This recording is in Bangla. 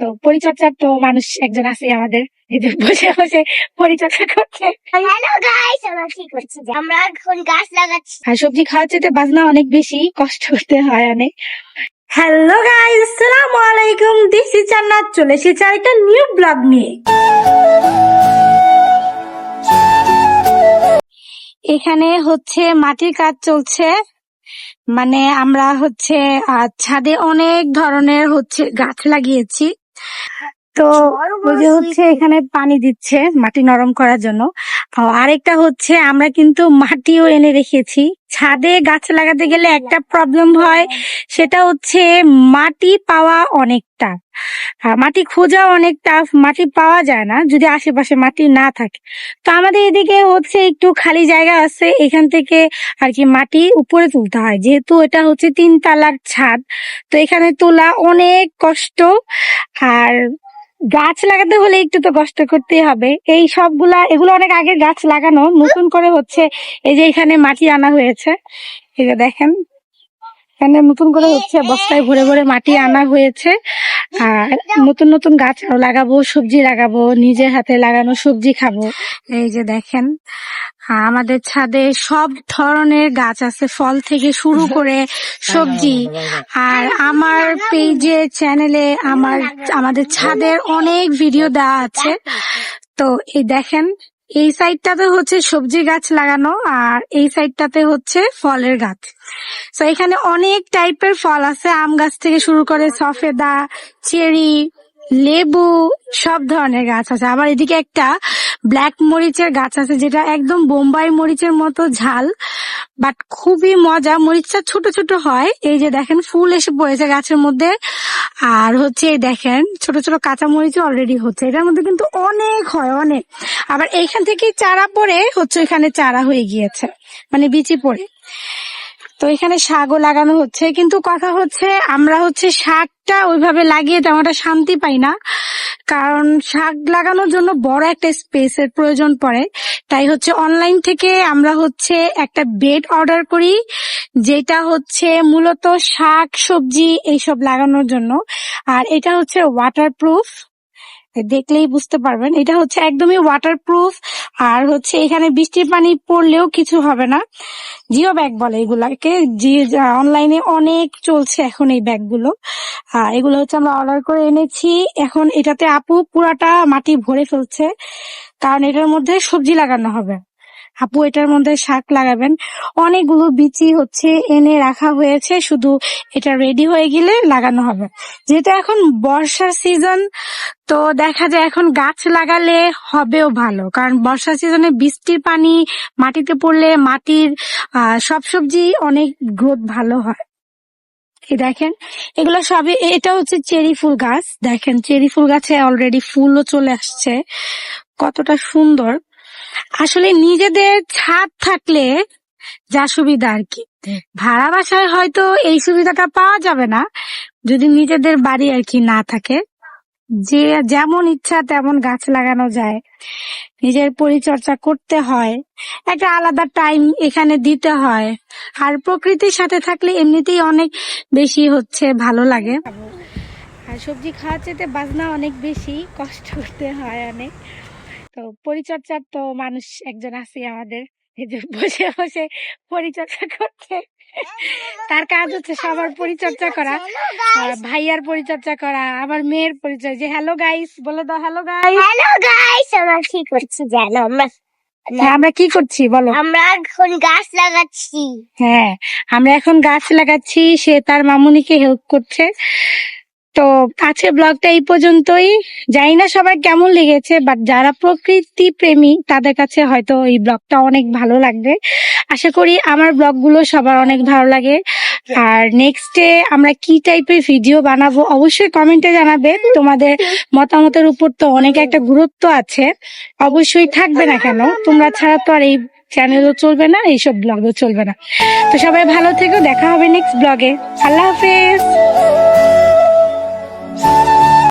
তো পরিচর্যার তো মানুষ একজন আছে আমাদের। যে বসে বসে পরিচর্যা করছে। হ্যালো গাইস আমরা কি করছি? যে আমরা এখন গাছ লাগাচ্ছি। আর সবজি খাওয়ার চেয়ে বাজনা অনেক বেশি কষ্ট করতে হয় অনেক। হ্যালো গাইস আসসালামু আলাইকুম। দিস ইজ জান্নাত চলে এসেছি একটা নিউ ব্লগ নিয়ে। এখানে হচ্ছে মাটির কাজ চলছে। মানে আমরা হচ্ছে আহ, ছাদে অনেক ধরনের হচ্ছে গাছ লাগিয়েছি। তো ওই যে হচ্ছে এখানে পানি দিচ্ছে মাটি নরম করার জন্য। আরেকটা হচ্ছে আমরা কিন্তু মাটিও এনে রেখেছি। ছাদে গাছ লাগাতে গেলে একটা প্রবলেম হয়। সেটা হচ্ছে মাটি পাওয়া অনেকটা। মাটি খোঁজা অনেক টাফ মাটি পাওয়া যায় না যদি আশেপাশে মাটি না থাকে। তো আমাদের এদিকে হচ্ছে একটু খালি জায়গা আছে, এখান থেকে আর কি মাটি উপরে তুলতে হয়। যেহেতু এটা হচ্ছে তিন তালার ছাদ, তো এখানে তোলা অনেক কষ্ট। আর গাছ লাগাতে হলে একটু তো কষ্ট করতেই হবে। এই সবগুলা, এগুলো অনেক আগে গাছ লাগানো, নতুন করে হচ্ছে এই যে এখানে মাটি আনা হয়েছে। এই যে দেখেন, এখানে নতুন করে হচ্ছে বস্তায় ভরে ভরে মাটি আনা হয়েছে। আর নতুন নতুন গাছ লাগাবো, সবজি লাগাবো, নিজের হাতে লাগানো সবজি খাব। এই যে দেখেন আমাদের ছাদে সব ধরনের গাছ আছে, ফল থেকে শুরু করে সবজি। আর আমার পেজে, চ্যানেলে আমার, আমাদের ছাদের অনেক ভিডিও দেওয়া আছে। তো এই দেখেন এই সাইডটাতে হচ্ছে সবজি গাছ লাগানো আর এই সাইডটাতে হচ্ছে ফলের গাছ। তো এখানে অনেক টাইপের ফল আছে। আম গাছ থেকে শুরু করে সফেদা, চেরি, লেবু, সব ধরনের গাছ আছে। আবার এদিকে একটা ব্ল্যাক মরিচের গাছ আছে যেটা একদম বোম্বাই মরিচের মতো ঝাল। বাট খুবই মজা। মরিচটা ছোট ছোট হয়। এই যে দেখেন, ফুল এসে পড়েছে গাছের মধ্যে। আর হচ্ছে দেখেন, ছোট ছোট কাঁচা মরিচ অলরেডি হচ্ছে। এটার মধ্যে কিন্তু অনেক হয়, অনেক। আবার এইখান থেকে চারা পড়ে, হচ্ছে এখানে চারা হয়ে গিয়েছে। মানে বিচি পড়ে। তো এখানে শাকও লাগানো হচ্ছে। কিন্তু কথা হচ্ছে, আমরা হচ্ছে শাকটা ওইভাবে লাগিয়ে তেমন একটা শান্তি পাই না। কারণ শাক লাগানোর জন্য বড় একটা স্পেসের প্রয়োজন পড়ে। তাই হচ্ছে অনলাইন থেকে আমরা হচ্ছে একটা বেড অর্ডার করি, যেটা হচ্ছে মূলত শাক, সবজি এইসব লাগানোর জন্য। আর এটা হচ্ছে ওয়াটারপ্রুফ দেখলেই বুঝতে পারবেন। এটা হচ্ছে একদমই ওয়াটারপ্রুফ আর হচ্ছে এখানে বৃষ্টির পানি পড়লেও কিছু হবে না। জিও ব্যাগ বলে এগুলাকে। জি অনলাইনে অনেক চলছে এখন এই ব্যাগগুলো। আর এগুলো হচ্ছে আমরা অর্ডার করে এনেছি। এখন এটাতে আপু পুরাটা মাটি ভরে ফেলছে। কারণ এটার মধ্যে সবজি লাগানো হবে। আপু, এটার মধ্যে শাক লাগাবেন। অনেকগুলো বিচি হচ্ছে, এনে রাখা হয়েছে। শুধু এটা রেডি হয়ে গেলে লাগানো হবে। যেহেতু এখন বর্ষার সিজন তো দেখা যায় এখন গাছ লাগালে হবেও ভালো। কারণ বর্ষা সিজনে বৃষ্টির পানি মাটিতে পড়লে মাটির সব সবজি অনেক গ্রোথ ভালো হয়। দেখেন, এগুলো সবই, এটা হচ্ছে চেরি ফুল গাছ। দেখেন, চেরি ফুল গাছে অলরেডি ফুলও চলে আসছে। কতটা সুন্দর। আসলে নিজেদের ছাদ থাকলে যা সুবিধা আর কি। ভাড়া বাসায় হয়তো এই সুবিধাটা পাওয়া যাবে না, যদি নিজেদের বাড়ি আর কি না থাকে। যে যেমন ইচ্ছা তেমন গাছ লাগানো যায়, নিজের পরিচর্যা করতে হয়, একটা আলাদা টাইম এখানে দিতে হয়। আর প্রকৃতির সাথে থাকলে এমনিতেই অনেক বেশি হচ্ছে, ভালো লাগে। আর সবজি খাওয়ার চেয়ে বাজনা অনেক বেশি, কষ্ট করতে হয় অনেক। তো পরিচর্যার তো মানুষ একজন আছে আমাদের। বসে বসে পরিচর্যা করছে তার কাজ হচ্ছে সবার পরিচর্যা করা ভাইয়ার পরিচর্যা করা আমার মেয়ের পরিচয় যে হ্যালো গাইস বলে দাও হ্যালো গাইস হ্যালো গাইস আমরা কি করছি জানো? আমরা হ্যাঁ আমরা কি করছি বলো? আমরা এখন গাছ লাগাচ্ছি। হ্যাঁ আমরা এখন গাছ লাগাচ্ছি সে তার মামুনিকে হেল্প করছে। তো আছে ব্লগটা এই পর্যন্তই। জানি না সবার কেমন লেগেছে বাট যারা প্রকৃতি প্রেমী, তাদের কাছে হয়তো এই ব্লগটা অনেক ভালো লাগবে। আশা করি আমার ব্লগগুলো সবার অনেক ভালো লাগে। আর নেক্সটে আমরা কি টাইপের ভিডিও বানাবো অবশ্যই কমেন্টে জানাবে। তোমাদের মতামতের উপর তো অনেক একটা গুরুত্ব আছে। অবশ্যই থাকবে না কেন? তোমরা ছাড়া তো আর এই চ্যানেলও চলবে না, এইসব ব্লগও চলবে না। তো সবাই ভালো থেকো, দেখা হবে নেক্সট ব্লগে আল্লাহ হাফেজ।